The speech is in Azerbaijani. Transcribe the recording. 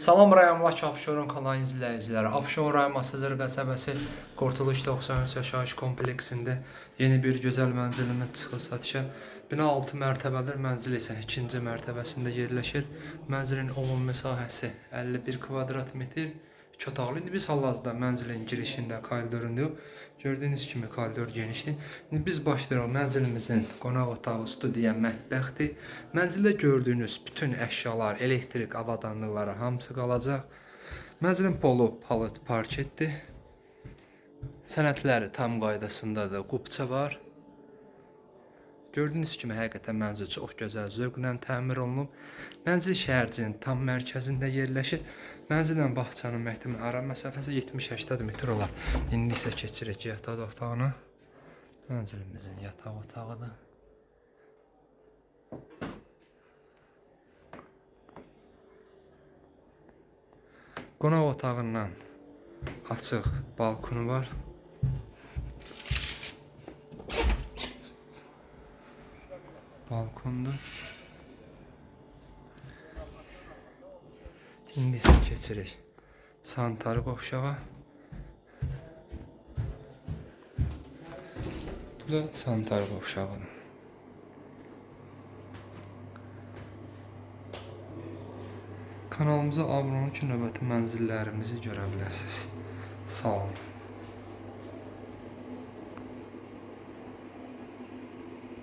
Salam rayonundakı Abşeron kanalının izləyiciləri. Abşeron rayon Masazır qəsəbəsi Qurtuluş 93 yaşayış kompleksində yeni bir gözəl mənzilimiz çıxır satışa. Bina 6 mərtəbədir, mənzil isə 2-ci mərtəbəsində yerləşir. Mənzilin ümumi sahəsi 51 kvadrat metr. İki otaqlı. İndi biz hal-hazırda mənzilin girişində koridorundayıq. Gördüyünüz kimi koridor genişdir. İndi biz başlayırıq mənzilimizin qonaq otağı, studiya, mətbəxdir. Mənzildə gördüyünüz bütün əşyalar, elektrik avadanlıqları hamısı qalacaq. Mənzilin polu palıd parketdir. Sənədləri tam qaydasındadır. Qubça var. Gördüyünüz kimi həqiqətən mənzil çox gözəl zövqlə təmir olunub. Mənzil şəhərcinin tam mərkəzində yerləşir. Mənzillə bağçanın məktəbin ara məsafəsi 70-80 metr olar. İndi isə keçirik yataq otağına. Mənzilimizin yataq otağıdır. Qonaq otağından açıq balkonu var. Balkonda. İndi isə keçirik sanitar qovşağa. Bu da sanitar qovşağıdır. Kanalımıza abunə olun ki, növbəti mənzillərimizi görə biləsiniz. Sağ olun.